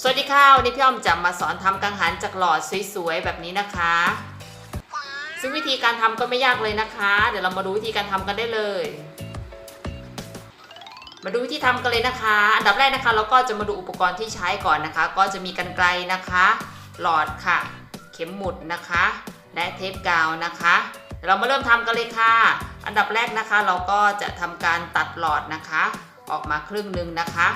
สวัสดีค่ะวันนี้พี่อ้อมจะมาสอนทำกังหันจากหลอดสวยๆแบบนี้นะคะ ซึ่งวิธีการทำก็ไม่ยากเลยนะคะ เดี๋ยวเรามาดูวิธีการทำกันได้เลย มาดูวิธีทำกันเลยนะคะ อันดับแรกนะคะ เราก็จะมาดูอุปกรณ์ที่ใช้ก่อนนะคะ ก็จะมีกันไกลนะคะ หลอดค่ะ เข็มหมุดนะคะ และเทปกาวนะคะเดี๋ยวเรามาเริ่มทำกันเลยค่ะ อันดับแรกนะคะ เราก็จะทำการตัดหลอดนะคะ ออกมาครึ่งหนึ่งนะคะ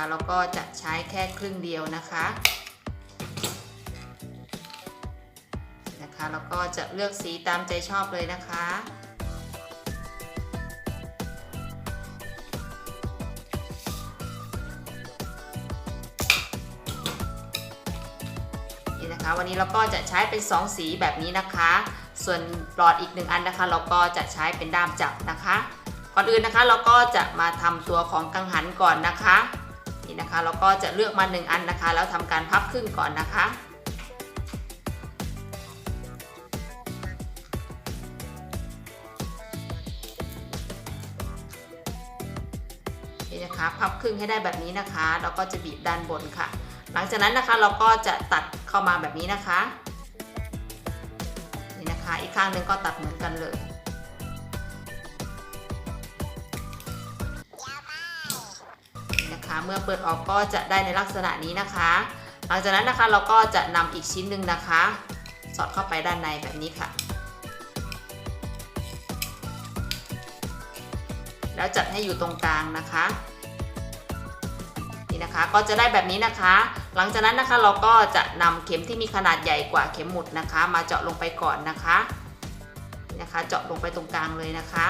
ะคะเราก็จะใช้แค่ครึ่งเดียวนะคะนะคะแล้วก็จะเลือกสีตามใจชอบเลยนะคะนี่นะคะวันนี้เราก็จะใช้เป็น 2 สีแบบนี้นะคะ ส่วนหลอดอีกหนึ่งอันนะคะ เราก็จะใช้เป็นด้ามจับนะคะ ก่อนอื่นนะคะเราก็จะมาทำตัวของกังหันก่อนนะคะ นี่นะคะเราก็จะเลือกมา 1 อันนะคะ แล้วทำการพับครึ่งก่อนนะคะนี่นะคะพับครึ่งให้ได้แบบนี้นะคะเราก็จะบีบด้านบนค่ะ หลังจากนั้นนะคะเราก็จะตัดเข้ามาแบบนี้นะคะนี่นะคะ อีกข้างหนึ่งก็ตัดเหมือนกันเลย เมื่อเปิดออกก็จะได้ในลักษณะนี้นะคะ หลังจากนั้นนะคะเราก็จะนำอีกชิ้นหนึ่งนะคะ สอดเข้าไปด้านในแบบนี้ค่ะ แล้วจัดให้อยู่ตรงกลางนะคะนี่นะคะก็จะได้แบบนี้นะคะ หลังจากนั้นนะคะเราก็จะนำเข็มที่มีขนาดใหญ่กว่าเข็มหมุดนะคะ มาเจาะลงไปก่อนนะคะนี่นะคะ เจาะลงไปตรงกลางเลยนะคะ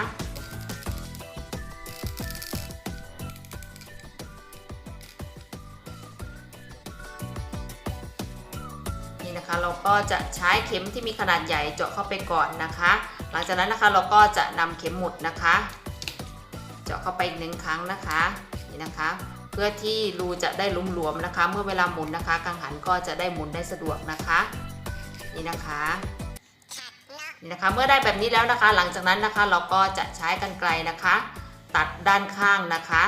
เราก็จะใช้เข็มที่มีขนาดใหญ่เจาะเข้าไปก่อนนะคะ หลังจากนั้นนะคะเราก็จะนำเข็มหมุดนะคะ เจาะเข้าไปอีกหนึ่งครั้งนะคะนี่นะคะ เพื่อที่รูจะได้หลวมๆนะคะ เมื่อเวลาหมุนนะคะ กังหันก็จะได้หมุนได้สะดวกนะคะ นี่นะคะนี่นะคะเมื่อได้แบบนี้แล้วนะคะ หลังจากนั้นนะคะเราก็จะใช้กรรไกรนะคะ ตัดด้านข้างนะคะ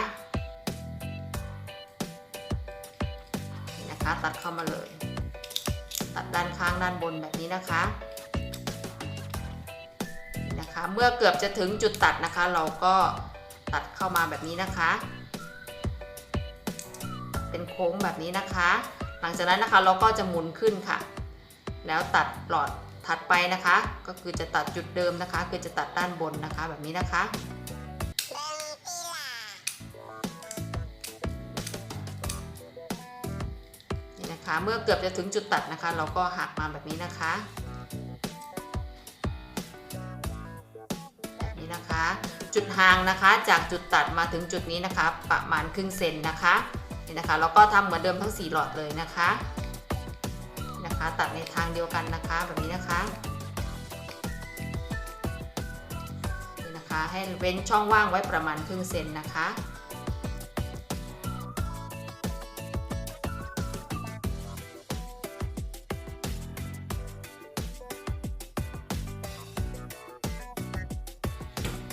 นี่นะคะ ตัดเข้ามาเลย ตัดด้านข้างด้านบนแบบนี้นะคะนะคะ เมื่อเกือบจะถึงจุดตัดนะคะ เราก็ตัดเข้ามาแบบนี้นะคะ เป็นโค้งแบบนี้นะคะ หลังจากนั้นนะคะเราก็จะหมุนขึ้นค่ะ แล้วตัดหลอดถัดไปนะคะ ก็คือจะตัดจุดเดิมนะคะ คือจะตัดด้านบนนะคะแบบนี้นะคะ เมื่อเกือบจะถึงจุดตัดนะคะ เราก็หักมาแบบนี้นะคะแบบนี้นะคะ จุดห่างนะคะจากจุดตัดมาถึงจุดนี้นะคะ ประมาณครึ่งเซนนะคะนี่นะคะเราก็ทำเหมือนเดิมทั้ง 4 หลอดเลยนะคะนี่นะคะ ตัดในทางเดียวกันนะคะแบบนี้นะคะนี่นะคะ ให้เว้นช่องว่างไว้ประมาณครึ่งเซนนะคะ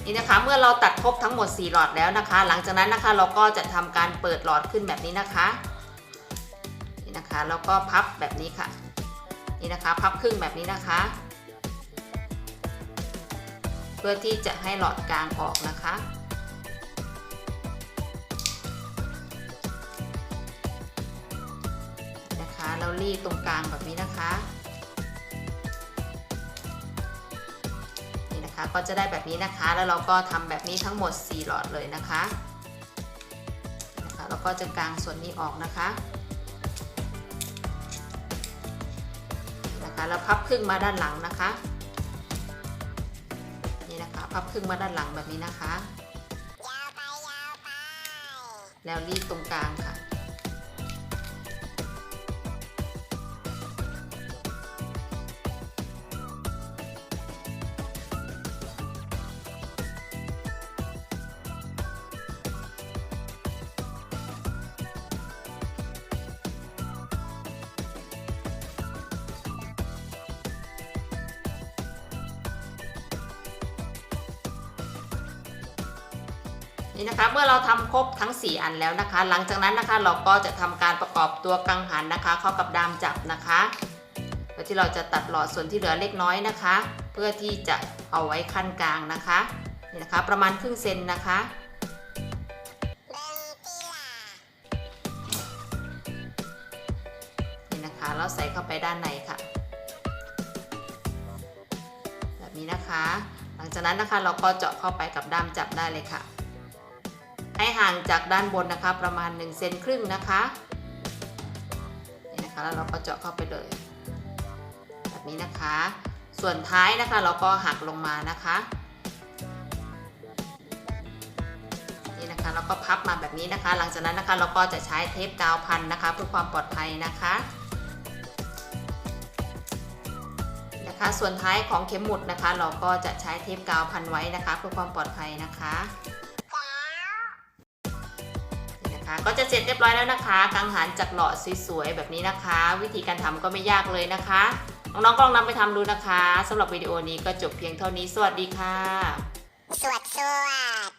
นี่นะคะเมื่อเราตัดครบทั้งหมด 4 หลอดแล้วนะคะ หลังจากนั้นนะคะเราก็จะทำการเปิดหลอดขึ้นแบบนี้นะคะนี่นะคะแล้วก็พับแบบนี้ค่ะ นี่นะคะพับครึ่งแบบนี้นะคะ เพื่อที่จะให้หลอดกลางออกนะคะนะคะเรารีดตรงกลางแบบนี้นะคะ ก็จะได้แบบนี้นะคะ แล้วเราก็ทำแบบนี้ทั้งหมด 4 หลอดเลยนะคะนะคะแล้วก็จะกางส่วนนี้ออกนะคะนะคะ แล้วพับครึ่งมาด้านหลังนะคะนี่นะคะพับครึ่งมาด้านหลังแบบนี้นะคะ แล้วรีดตรงกลางค่ะ นี่นะคะเมื่อเราทำครบทั้ง 4 อันแล้วนะคะ หลังจากนั้นนะคะเราก็จะทำการประกอบตัวกังหันนะคะ เข้ากับดามจับนะคะโดยที่เราจะตัดหลอดส่วนที่เหลือเล็กน้อยนะคะ เพื่อที่จะเอาไว้ขั้นกลางนะคะนี่นะคะ ประมาณครึ่งเซนนะคะนี่นะคะเราใส่เข้าไปด้านในค่ะ แบบนี้นะคะ หลังจากนั้นนะคะเราก็เจาะเข้าไปกับด้ามจับได้เลยค่ะ ให้ห่างจากด้านบนนะคะประมาณ1เซนครึ่งนะคะนี่นะคะแล้วเราก็เจาะเข้าไปเลย แบบนี้นะคะ ส่วนท้ายนะคะเราก็หักลงมานะคะนี่นะคะเราก็พับมาแบบนี้นะคะ หลังจากนั้นนะคะเราก็จะใช้เทปกาวพันนะคะ เพื่อความปลอดภัยนะคะนะคะส่วนท้ายของเข็มหมุดนะคะ เราก็จะใช้เทปกาวพันไว้นะคะ เพื่อความปลอดภัยนะคะ ก็จะเสร็จเรียบร้อยแล้วนะคะ กังหันจากหลอดสวยๆแบบนี้นะคะ วิธีการทำก็ไม่ยากเลยนะคะน้องๆก็ลองนำไปทำดูนะคะสำหรับวิดีโอนี้ก็จบเพียงเท่านี้ สวัสดีค่ะ สวัสดี